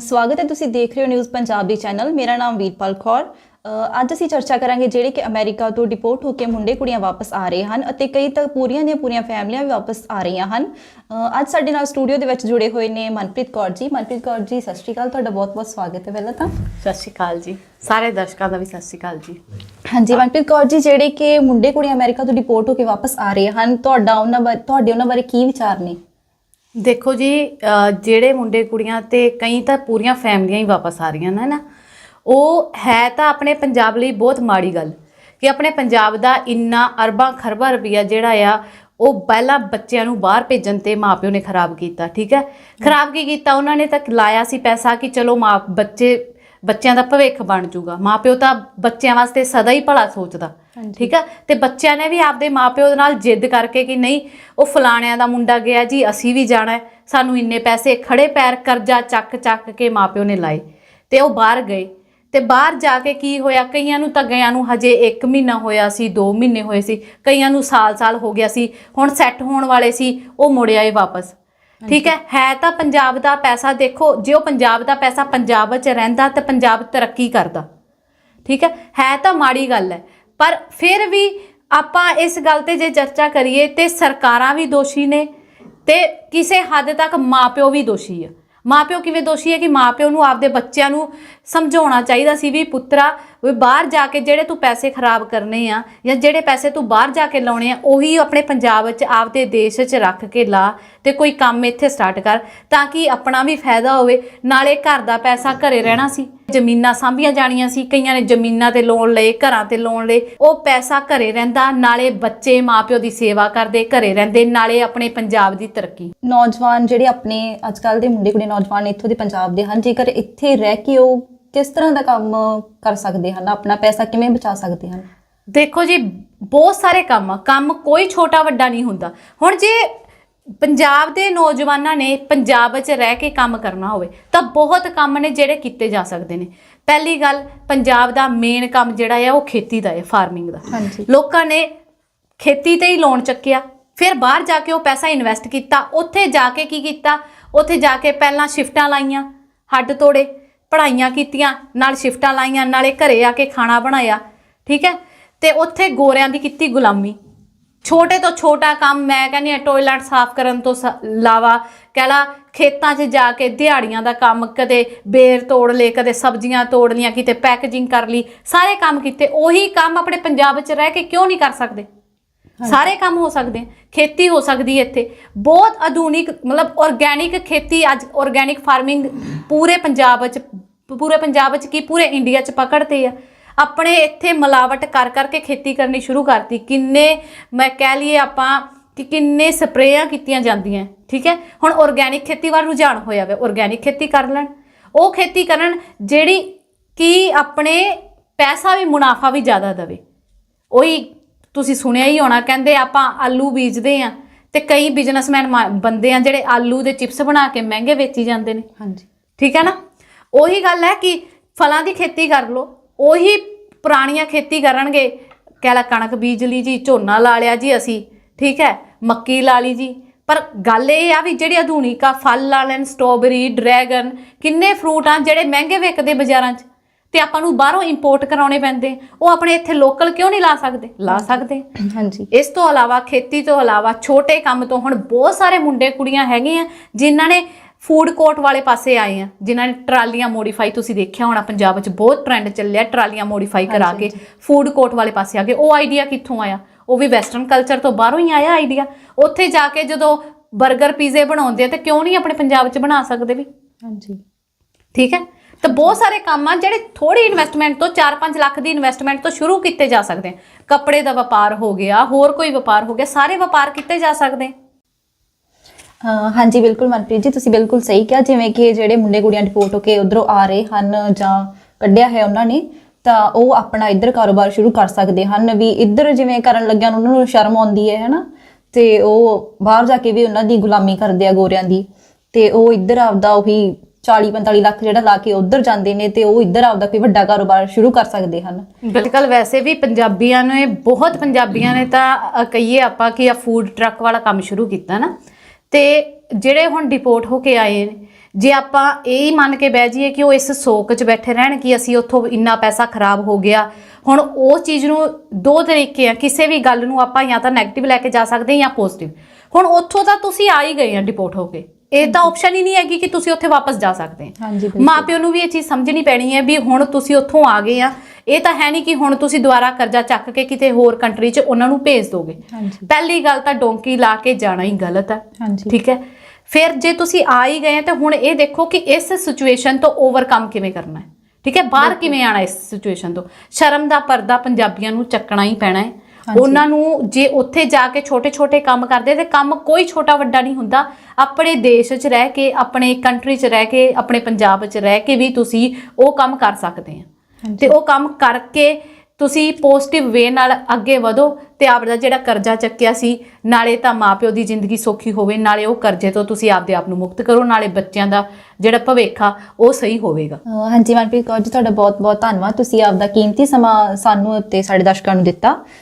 ਸਵਾਗਤ ਹੈ ਤੁਸੀਂ ਦੇਖ ਰਹੇ ਹੋ ਨਿਊਜ਼ ਪੰਜਾਬੀ ਚੈਨਲ। ਮੇਰਾ ਨਾਮ ਵੀਰਪਾਲ ਕੌਰ। ਅ, ਅੱਜ ਅਸੀਂ ਚਰਚਾ ਕਰਾਂਗੇ ਜਿਹੜੇ ਕਿ ਅਮਰੀਕਾ ਤੋਂ ਡਿਪੋਰਟ ਹੋ ਕੇ ਮੁੰਡੇ ਕੁੜੀਆਂ ਵਾਪਸ ਆ ਰਹੇ ਹਨ ਅਤੇ ਕਈ ਤਾਂ ਪੂਰੀਆਂ ਦੀਆਂ ਪੂਰੀਆਂ ਫੈਮਲੀਆਂ ਵੀ ਵਾਪਸ ਆ ਰਹੀਆਂ ਹਨ। ਅੱਜ ਸਾਡੇ ਨਾਲ ਸਟੂਡੀਓ ਦੇ ਵਿੱਚ ਜੁੜੇ ਹੋਏ ਨੇ ਮਨਪ੍ਰੀਤ ਕੌਰ ਜੀ। ਮਨਪ੍ਰੀਤ ਕੌਰ ਜੀ ਸਤਿ ਸ਼੍ਰੀ ਅਕਾਲ। ਤੁਹਾਡਾ ਬਹੁਤ-ਬਹੁਤ ਸਵਾਗਤ ਹੈ ਪਹਿਲਾਂ ਤਾਂ। ਸਤਿ ਸ਼੍ਰੀ ਅਕਾਲ ਜੀ। ਸਾਰੇ ਦਰਸ਼ਕਾਂ ਦਾ ਵੀ ਸਤਿ ਸ਼੍ਰੀ ਅਕਾਲ ਜੀ। ਹਾਂਜੀ ਮਨਪ੍ਰੀਤ ਕੌਰ ਜੀ ਜਿਹੜੇ ਕਿ ਮੁੰਡੇ ਕੁੜੀਆਂ ਅਮਰੀਕਾ ਤੋਂ ਡਿਪੋਰਟ ਹੋ ਕੇ ਵਾਪਸ ਆ ਰਹੇ ਹਨ ਤੁਹਾਡਾ ਉਹਨਾਂ ਬਾਰੇ ਤੁਹਾਡੇ ਉਹਨਾਂ ਬਾਰੇ ਕੀ ਵਿਚਾਰ ਨੇ? ਦੇਖੋ ਜੀ ਅਹ ਜਿਹੜੇ ਮੁੰਡੇ ਕੁੜੀਆਂ ਤੇ ਕਈ ਤਾਂ ਪੂਰੀਆਂ ਫੈਮਲੀਆਂ ਹੀ ਵਾਪਸ ਆ ਰਹੀਆਂ ਨੇ ਨਾ ਉਹ ਹੈ ਤਾਂ ਆਪਣੇ ਪੰਜਾਬ ਲਈ ਬਹੁਤ ਮਾੜੀ ਗੱਲ ਕਿ ਆਪਣੇ ਪੰਜਾਬ ਦਾ ਇੰਨਾ ਅਰਬਾਂ ਖਰਬਾਂ ਰੁਪਈਆ ਜਿਹੜਾ ਆ ਉਹ ਪਹਿਲਾਂ ਬੱਚਿਆਂ ਨੂੰ ਬਾਹਰ ਭੇਜਣ ਤੇ ਮਾਪਿਓ ਨੇ ਖਰਾਬ ਕੀਤਾ ਠੀਕ ਹੈ? ਖਰਾਬ ਕੀ ਕੀਤਾ? ਉਹਨਾਂ ਨੇ ਤਾਂ ਲਾਇਆ ਸੀ ਪੈਸਾ ਕਿ ਚਲੋ ਮਾਂ ਬੱਚੇ ਬੱਚਿਆਂ ਦਾ ਭਵਿੱਖ ਬਣ ਜਾਊਗਾ ਮਾਪਿਓ ਤਾਂ ਬੱਚਿਆਂ ਵਾਸਤੇ ਸਦਾ ਹੀ ਭਲਾ ਸੋਚਦਾ। ਠੀਕ ਆ? ਤੇ ਬੱਚਿਆਂ ਨੇ ਵੀ ਆਪਦੇ ਮਾਪਿਓ ਦੇ ਨਾਲ ਜਿੱਦ ਕਰਕੇ ਕਿ ਨਹੀਂ ਉਹ ਫਲਾਣਿਆਂ ਦਾ ਮੁੰਡਾ ਗਿਆ ਜੀ ਅਸੀਂ ਵੀ ਜਾਣਾ ਹੈ। ਸਾਨੂੰ ਇੰਨੇ ਪੈਸੇ ਖੜੇ ਪੈਰ ਕਰਜ਼ਾ ਚੱਕ ਚੱਕ ਕੇ ਮਾਪਿਓ ਨੇ ਲਾਏ। ਤੇ ਉਹ ਬਾਹਰ ਗਏ। ਤੇ ਬਾਹਰ ਜਾ ਕੇ ਕੀ ਹੋਇਆ? ਕਈਆਂ ਨੂੰ ਤਾਂ ਗਿਆਂ ਨੂੰ ਹਜੇ 1 ਮਹੀਨਾ ਹੋਇਆ ਸੀ 2 ਮਹੀਨੇ ਹੋਏ ਸੀ। ਕਈਆਂ ਨੂੰ ਸਾਲ-ਸਾਲ ਹੋ ਗਿਆ ਸੀ। ਹੁਣ ਸੈੱਟ ਹੋਣ ਵਾਲੇ ਸੀ ਉਹ ਮੁੜ ਆਏ ਵਾਪਸ। ਠੀਕ ਹੈ? ਹੈ ਤਾਂ ਪੰਜਾਬ ਦਾ ਪੈਸਾ ਦੇਖੋ। ਜੇ ਉਹ ਪੰਜਾਬ ਦਾ ਪੈਸਾ ਪੰਜਾਬ ਵਿੱਚ ਰਹਿੰਦਾ ਤਾਂ ਪੰਜਾਬ ਤਰੱਕੀ ਕਰਦਾ। ਠੀਕ ਹੈ? ਹੈ ਤਾਂ ਮਾੜੀ ਗੱਲ ਹੈ। ਪਰ ਫਿਰ ਵੀ ਆਪਾਂ ਇਸ ਗੱਲ ਤੇ ਜੇ ਚਰਚਾ ਕਰੀਏ ਤੇ ਸਰਕਾਰਾਂ ਵੀ ਦੋਸ਼ੀ ਨੇ ਤੇ ਕਿਸੇ ਹੱਦ ਤੱਕ ਮਾਪਿਓ ਵੀ ਦੋਸ਼ੀ ਆ। ਮਾਪਿਓ ਕਿਵੇਂ ਦੋਸ਼ੀ ਹੈ ਕਿ ਮਾਪਿਓ ਨੂੰ ਆਪਦੇ ਬੱਚਿਆਂ ਨੂੰ ਸਮਝਾਉਣਾ ਚਾਹੀਦਾ ਸੀ ਵੀ ਪੁੱਤਰਾ, ਵੀ ਬਾਹਰ ਜਾ ਕੇ ਜਿਹੜੇ ਤੂੰ ਪੈਸੇ ਖਰਾਬ ਕਰਨੇ ਆ ਜਾਂ ਜਿਹੜੇ ਪੈਸੇ ਤੂੰ ਬਾਹਰ ਜਾ ਕੇ ਲਾਉਣੇ ਆ, ਉਹੀ ਆਪਣੇ ਪੰਜਾਬ ਵਿੱਚ ਆਪਦੇ ਦੇਸ਼ 'ਚ ਰੱਖ ਕੇ ਲਾ ਤੇ ਕੋਈ ਕੰਮ ਇੱਥੇ ਸਟਾਰਟ ਕਰ ਤਾਂ ਕਿ ਆਪਣਾ ਵੀ ਫਾਇਦਾ ਹੋਵੇ, ਨਾਲੇ ਘਰ ਦਾ ਪੈਸਾ ਘਰੇ ਰਹਿਣਾ ਸੀ। ਜ਼ਮੀਨਾਂ ਸਾਂਭੀਆਂ ਜਾਣੀਆਂ ਸੀ ਕਈਆਂ ਨੇ ਜ਼ਮੀਨਾਂ ਤੇ ਲੋਨ ਲਏ ਘਰਾਂ ਤੇ ਲੋਨ ਲਏ। ਉਹ ਪੈਸਾ ਘਰੇ ਰਹਿੰਦਾ ਨਾਲੇ ਬੱਚੇ ਮਾਪਿਓ ਦੀ ਸੇਵਾ ਕਰਦੇ ਘਰੇ ਰਹਿੰਦੇ ਨਾਲੇ ਆਪਣੇ ਪੰਜਾਬ ਦੀ ਤਰੱਕੀ। ਨੌਜਵਾਨ ਜਿਹੜੇ ਆਪਣੇ ਅੱਜ ਕੱਲ ਦੇ ਮੁੰਡੇ ਕੁੜੀ ਨੌਜਵਾਨ ਇੱਥੋਂ ਦੇ ਪੰਜਾਬ ਦੇ ਹਨ ਜੇਕਰ ਇੱਥੇ ਰਹਿ ਕੇ ਉਹ ਕਿਸ ਤਰ੍ਹਾਂ ਦਾ ਕੰਮ ਕਰ ਸਕਦੇ ਹਨ ਆਪਣਾ ਪੈਸਾ ਕਿਵੇਂ ਬਚਾ ਸਕਦੇ ਹਨ? ਦੇਖੋ ਜੀ ਬਹੁਤ ਸਾਰੇ ਕੰਮ ਆ ਕੰਮ ਕੋਈ ਛੋਟਾ ਵੱਡਾ ਨਹੀਂ ਹੁੰਦਾ। ਹੁਣ ਜੇ ਪੰਜਾਬ ਦੇ ਨੌਜਵਾਨਾਂ ਨੇ ਪੰਜਾਬ ਵਿੱਚ ਰਹਿ ਕੇ ਕੰਮ ਕਰਨਾ ਹੋਵੇ ਤਾਂ ਬਹੁਤ ਕੰਮ ਨੇ ਜਿਹੜੇ ਕੀਤੇ ਜਾ ਸਕਦੇ ਨੇ। ਪਹਿਲੀ ਗੱਲ ਪੰਜਾਬ ਦਾ ਮੇਨ ਕੰਮ ਜਿਹੜਾ ਹੈ ਉਹ ਖੇਤੀ ਦਾ ਹੈ ਫਾਰਮਿੰਗ ਦਾ। ਹਾਂਜੀ। ਲੋਕਾਂ ਨੇ ਖੇਤੀ ਤੇ ਹੀ ਲੋਨ ਚੱਕਿਆ ਫਿਰ ਬਾਹਰ ਜਾ ਕੇ ਉਹ ਪੈਸਾ ਇਨਵੈਸਟ ਕੀਤਾ ਉੱਥੇ ਜਾ ਕੇ ਕੀ ਕੀਤਾ? ਉੱਥੇ ਜਾ ਕੇ ਪਹਿਲਾਂ ਸ਼ਿਫਟਾਂ ਲਾਈਆਂ ਹੱਡ ਤੋੜੇ ਪੜ੍ਹਾਈਆਂ ਕੀਤੀਆਂ ਨਾਲ ਸ਼ਿਫਟਾਂ ਲਾਈਆਂ ਨਾਲੇ ਘਰੇ ਆ ਕੇ ਖਾਣਾ ਬਣਾਇਆ ਠੀਕ ਹੈ? ਤੇ ਉੱਥੇ ਗੋਰਿਆਂ ਦੀ ਕੀਤੀ ਗੁਲਾਮੀ। ਛੋਟੇ ਤੋਂ ਛੋਟਾ ਕੰਮ ਮੈਂ ਕਹਿੰਦੀ ਆ ਟਾਇਲਟ ਸਾਫ਼ ਕਰਨ ਤੋਂ ਸ- ਇਲਾਵਾ ਕਹਿ ਲਾ ਖੇਤਾਂ 'ਚ ਜਾ ਕੇ ਦਿਹਾੜੀਆਂ ਦਾ ਕੰਮ ਕਦੇ ਬੇਰ ਤੋੜ ਲਏ ਕਦੇ ਸਬਜ਼ੀਆਂ ਤੋੜ ਲਈਆਂ ਕਿਤੇ ਪੈਕੇਜਿੰਗ ਕਰ ਲਈ ਸਾਰੇ ਕੰਮ ਕੀਤੇ ਉਹੀ ਕੰਮ ਆਪਣੇ ਪੰਜਾਬ ਵਿੱਚ ਰਹਿ ਕੇ ਕਿਉਂ ਨਹੀਂ ਕਰ ਸਕਦੇ? ਸਾਰੇ ਕੰਮ ਹੋ ਸਕਦੇ ਖੇਤੀ ਹੋ ਸਕਦੀ ਹੈ ਇੱਥੇ। ਬਹੁਤ ਆਧੁਨਿਕ ਮਤਲਬ ਆਰਗੈਨਿਕ ਖੇਤੀ ਅੱਜ ਆਰਗੈਨਿਕ ਫਾਰਮਿੰਗ ਪੂਰੇ ਪੰਜਾਬ ਵਿੱਚ ਪੂਰੇ ਪੰਜਾਬ ਵਿੱਚ ਕੀ ਪੂਰੇ ਇੰਡੀਆ 'ਚ ਪਕੜਤੇ ਆ। ਆਪਣੇ ਇੱਥੇ ਮਿਲਾਵਟ ਕਰ ਕਰਕੇ ਖੇਤੀ ਕਰਨੀ ਸ਼ੁਰੂ ਕਰਤੀ। ਕਿੰਨੇ ਮੈਂ ਕਹਿ ਲਈਏ ਆਪਾਂ ਕਿ ਕਿੰਨੇ ਸਪਰੇਆਂ ਕੀਤੀਆਂ ਜਾਂਦੀਆਂ ਠੀਕ ਹੈ? ਹੁਣ ਆਰਗੈਨਿਕ ਖੇਤੀ ਵੱਲ ਰੁਝਾਨ ਹੋਇਆ ਵੇ ਆਰਗੈਨਿਕ ਖੇਤੀ ਕਰ ਲੈਣ। ਉਹ ਖੇਤੀ ਕਰਨ ਜਿਹੜੀ ਕੀ ਆਪਣੇ ਪੈਸਾ ਵੀ ਮੁਨਾਫਾ ਵੀ ਜ਼ਿਆਦਾ ਦੇਵੇ। ਉਹੀ ਤੁਸੀਂ ਸੁਣਿਆ ਹੀ ਹੋਣਾ ਕਹਿੰਦੇ ਆਪਾਂ ਆਲੂ ਬੀਜਦੇ ਆ ਤੇ ਕਈ ਬਿਜ਼ਨਸਮੈਨ ਬੰਦੇ ਆ ਜਿਹੜੇ ਆਲੂ ਦੇ ਚਿਪਸ ਬਣਾ ਕੇ ਮਹਿੰਗੇ ਵੇਚੀ ਜਾਂਦੇ ਨੇ। ਹਾਂਜੀ। ਠੀਕ ਹੈ ਨਾ? ਉਹੀ ਗੱਲ ਹੈ ਕਿ ਫਲਾਂ ਦੀ ਖੇਤੀ ਕਰ ਲਓ। ਉਹੀ ਪੁਰਾਣੀਆਂ ਖੇਤੀ ਕਰਨਗੇ। ਕਹਿ ਲਾ ਕਣਕ ਬੀਜ ਲਈ ਜੀ ਝੋਨਾ ਲਾ ਲਿਆ ਜੀ ਅਸੀਂ ਠੀਕ ਹੈ ਮੱਕੀ ਲਾ ਲਈ ਜੀ। ਪਰ ਗੱਲ ਇਹ ਆ ਵੀ ਜਿਹੜੇ ਆਧੁਨਿਕ ਆ ਫਲ ਲਾ ਲੈਣ ਸਟ੍ਰਾਬੇਰੀ ਡਰੈਗਨ ਕਿੰਨੇ ਫਰੂਟ ਆ ਜਿਹੜੇ ਮਹਿੰਗੇ ਵਿਕਦੇ ਬਾਜ਼ਾਰਾਂ 'ਚ? ਤੇ ਆਪਾਂ ਨੂੰ ਬਾਹਰੋਂ ਇੰਪੋਰਟ ਕਰਾਉਣੇ ਪੈਂਦੇ। ਉਹ ਆਪਣੇ ਇੱਥੇ ਲੋਕਲ ਕਿਉਂ ਨਹੀਂ ਲਾ ਸਕਦੇ? ਲਾ ਸਕਦੇ। ਹਾਂਜੀ। ਇਸ ਤੋਂ ਇਲਾਵਾ ਖੇਤੀ ਤੋਂ ਇਲਾਵਾ ਛੋਟੇ ਕੰਮ ਤੋਂ ਹੁਣ ਬਹੁਤ ਸਾਰੇ ਮੁੰਡੇ ਕੁੜੀਆਂ ਹੈਗੇ ਆ ਜਿਨ੍ਹਾਂ ਨੇ ਫੂਡ ਕੋਰਟ ਵਾਲੇ ਪਾਸੇ ਆਏ ਆ ਜਿਨ੍ਹਾਂ ਨੇ ਟਰਾਲੀਆਂ ਮੋਡੀਫਾਈ ਤੁਸੀਂ ਦੇਖਿਆ ਹੋਣਾ ਪੰਜਾਬ ਵਿੱਚ ਬਹੁਤ ਟ੍ਰੈਂਡ ਚੱਲਿਆ ਟਰਾਲੀਆਂ ਮੋਡੀਫਾਈ ਕਰਾ ਕੇ ਫੂਡ ਕੋਰਟ ਵਾਲੇ ਪਾਸੇ ਆ ਗਏ। ਉਹ ਆਈਡੀਆ ਕਿੱਥੋਂ ਆਇਆ? ਉਹ ਵੀ ਵੈਸਟਰਨ ਕਲਚਰ ਤੋਂ ਬਾਹਰੋਂ ਹੀ ਆਇਆ ਆਈਡੀਆ ਉੱਥੇ ਜਾ ਕੇ ਜਦੋਂ 버ਗਰ ਪੀਜ਼ੇ ਬਣਾਉਂਦੇ ਆ ਤੇ ਕਿਉਂ ਨਹੀਂ ਆਪਣੇ ਪੰਜਾਬ 'ਚ ਬਣਾ ਸਕਦੇ ਵੀ? ਹਾਂਜੀ। ਠੀਕ ਹੈ? ਤਾਂ ਬਹੁਤ ਸਾਰੇ ਕੰਮ ਆ ਜਿਹੜੇ ਥੋੜੀ ਇਨਵੈਸਟਮੈਂਟ ਤੋਂ 4-5 ਲੱਖ ਦੀ ਇਨਵੈਸਟਮੈਂਟ ਤੋਂ ਸ਼ੁਰੂ ਕੀਤੇ ਜਾ ਸਕਦੇ ਆ। ਕੱਪੜੇ ਦਾ ਵਪਾਰ ਹੋ ਗਿਆ ਹੋਰ ਕੋਈ ਵਪਾਰ ਹੋ ਗਿਆ ਸਾਰੇ ਵਪਾਰ ਕੀਤੇ ਜਾ ਸਕਦੇ ਆ। ਅਹ ਹਾਂਜੀ ਬਿਲਕੁਲ ਮਨਪ੍ਰੀਤ ਜੀ ਤੁਸੀਂ ਬਿਲਕੁਲ ਸਹੀ ਕਿਹਾ। ਜਿਵੇਂ ਕਿ ਜਿਹੜੇ ਮੁੰਡੇ ਕੁੜੀਆਂ ਡਿਪੋਰਟ ਹੋ ਕੇ ਉਧਰੋਂ ਆ ਰਹੇ ਹਨ ਜਾਂ ਕੱਢਿਆ ਹੈ ਉਹਨਾਂ ਨੇ ਤਾਂ ਉਹ ਆਪਣਾ ਇੱਧਰ ਕਾਰੋਬਾਰ ਸ਼ੁਰੂ ਕਰ ਸਕਦੇ ਹਨ। ਵੀ ਇੱਧਰ ਜਿਵੇਂ ਕਰਨ ਲੱਗਿਆ ਉਹਨਾਂ ਨੂੰ ਸ਼ਰਮ ਆਉਂਦੀ ਹੈ ਹੈਨਾ? ਤੇ ਉਹ ਬਾਹਰ ਜਾ ਕੇ ਵੀ ਉਹਨਾਂ ਦੀ ਗੁਲਾਮੀ ਕਰਦੇ ਆ ਗੋਰਿਆਂ ਦੀ। ਤੇ ਉਹ ਇੱਧਰ ਆਪਦਾ ਉਹੀ 40 45 ਲੱਖ ਜਿਹੜਾ ਲਾ ਕੇ ਉਧਰ ਜਾਂਦੇ ਨੇ ਤੇ ਉਹ ਇੱਧਰ ਆਪਦਾ ਕੋਈ ਵੱਡਾ ਕਾਰੋਬਾਰ ਸ਼ੁਰੂ ਕਰ ਸਕਦੇ ਹਨ। ਬਿਲਕੁਲ ਵੈਸੇ ਵੀ ਪੰਜਾਬੀਆਂ ਨੇ ਬਹੁਤ ਪੰਜਾਬੀਆਂ ਨੇ ਤਾਂ ਅ, ਕਹੀਏ ਆਪਾਂ ਕਿ ਆ ਫੂਡ ਟਰੱਕ ਵਾਲਾ ਕੰਮ ਸ਼ੁਰੂ ਕੀਤਾ ਨਾ। ਤੇ ਜਿਹੜੇ ਹੁਣ ਡਿਪੋਰਟ ਹੋ ਕੇ ਆਏ ਨੇ, ਜੇ ਆਪਾਂ ਇਹ ਹੀ ਮੰਨ ਕੇ ਬਹਿ ਜਾਈਏ ਕਿ ਉਹ ਇਸ ਸੋਕ 'ਚ ਬੈਠੇ ਰਹਿਣ ਕਿ ਅਸੀਂ ਉੱਥੋਂ ਇੰਨਾ ਪੈਸਾ ਖਰਾਬ ਹੋ ਗਿਆ, ਹੁਣ ਉਹ ਚੀਜ਼ ਨੂੰ ਦੋ ਤਰੀਕੇ ਆ, ਕਿਸੇ ਵੀ ਗੱਲ ਨੂੰ ਆਪਾਂ ਜਾਂ ਤਾਂ 네ਗੇਟਿਵ ਲੈ ਕੇ ਜਾ ਸਕਦੇ ਹਾਂ ਜਾਂ ਪੋਜ਼ਿਟਿਵ ਹੁਣ ਉੱਥੋਂ ਤਾਂ ਤੁਸੀਂ ਆ ਹੀ ਗਏ ਆ ਡਿਪੋਰਟ ਹੋ ਕੇ। ਇਹ ਤਾਂ ਆਪਸ਼ਨ ਹੀ ਨਹੀਂ ਹੈਗੀ ਕਿ ਤੁਸੀਂ ਉੱਥੇ ਵਾਪਸ ਜਾ ਸਕਦੇ ਹਾਂਜੀ ਮਾਪਿਓ ਨੂੰ ਵੀ ਇਹ ਚੀਜ਼ ਸਮਝਣੀ ਪੈਣੀ ਹੈ ਵੀ ਹੁਣ ਤੁਸੀਂ ਉੱਥੋਂ ਆ ਗਏ ਆ। ਇਹ ਤਾਂ ਹੈ ਨਹੀਂ ਕਿ ਹੁਣ ਤੁਸੀਂ ਦੁਬਾਰਾ ਕਰਜ਼ਾ ਚੱਕ ਕੇ ਕਿਤੇ ਹੋਰ ਕੰਟਰੀ 'ਚ ਉਹਨਾਂ ਨੂੰ ਭੇਜ ਦੋਗੇ। ਪਹਿਲੀ ਗੱਲ ਤਾਂ ਡੋਂਕੀ ਲਾ ਕੇ ਜਾਣਾ ਹੀ ਗਲਤ ਹੈ। ਠੀਕ ਹੈ? ਫਿਰ ਜੇ ਤੁਸੀਂ ਆ ਹੀ ਗਏ ਆ ਤਾਂ ਹੁਣ ਇਹ ਦੇਖੋ ਕਿ ਇਸ ਸਿਚੁਏਸ਼ਨ ਤੋਂ ਓਵਰਕਮ ਕਿਵੇਂ ਕਰਨਾ ਹੈ। ਠੀਕ ਹੈ? ਬਾਹਰ ਕਿਵੇਂ ਆਣਾ ਇਸ ਸਿਚੁਏਸ਼ਨ ਤੋਂ? ਸ਼ਰਮ ਦਾ ਪਰਦਾ ਪੰਜਾਬੀਆਂ ਨੂੰ ਚੱਕਣਾ ਹੀ ਪੈਣਾ ਹੈ। ਉਹਨਾਂ ਨੂੰ ਜੇ ਉੱਥੇ ਜਾ ਕੇ ਛੋਟੇ-ਛੋਟੇ ਕੰਮ ਕਰਦੇ ਤੇ ਕੰਮ ਕੋਈ ਛੋਟਾ ਵੱਡਾ ਨਹੀਂ ਹੁੰਦਾ। ਆਪਣੇ ਦੇਸ਼ 'ਚ ਰਹਿ ਕੇ ਆਪਣੇ ਕੰਟਰੀ 'ਚ ਰਹਿ ਕੇ ਆਪਣੇ ਪੰਜਾਬ 'ਚ ਰਹਿ ਕੇ ਵੀ ਤੁਸੀਂ ਉਹ ਕੰਮ ਕਰ ਸਕਦੇ ਆ। ਤੇ ਉਹ ਕੰਮ ਕਰਕੇ ਤੁਸੀਂ ਪੋਜ਼ਿਟਿਵ ਵੇ ਨਾਲ ਅੱਗੇ ਵਧੋ ਤੇ ਆਪਦਾ ਜਿਹੜਾ ਕਰਜ਼ਾ ਚੱਕਿਆ ਸੀ ਨਾਲੇ ਤਾਂ ਮਾਪਿਓ ਦੀ ਜ਼ਿੰਦਗੀ ਸੌਖੀ ਹੋਵੇ ਨਾਲੇ ਉਹ ਕਰਜ਼ੇ ਤੋਂ ਤੁਸੀਂ ਆਪਦੇ ਆਪ ਨੂੰ ਮੁਕਤ ਕਰੋ ਨਾਲੇ ਬੱਚਿਆਂ ਦਾ ਜਿਹੜਾ ਭਵਿੱਖ ਆ ਉਹ ਸਹੀ ਹੋਵੇਗਾ। ਹਾਂਜੀ ਮਨਪ੍ਰੀਤ ਕੌਰ ਜੀ ਤੁਹਾਡਾ ਬਹੁਤ ਬਹੁਤ ਧੰਨਵਾਦ। ਤੁਸੀਂ ਆਪਦਾ ਕੀਮਤੀ ਸਮਾਂ ਸਾਨੂੰ ਅਤੇ ਸਾਡੇ ਦਰਸ਼ਕਾਂ ਨੂੰ ਦਿੱਤਾ।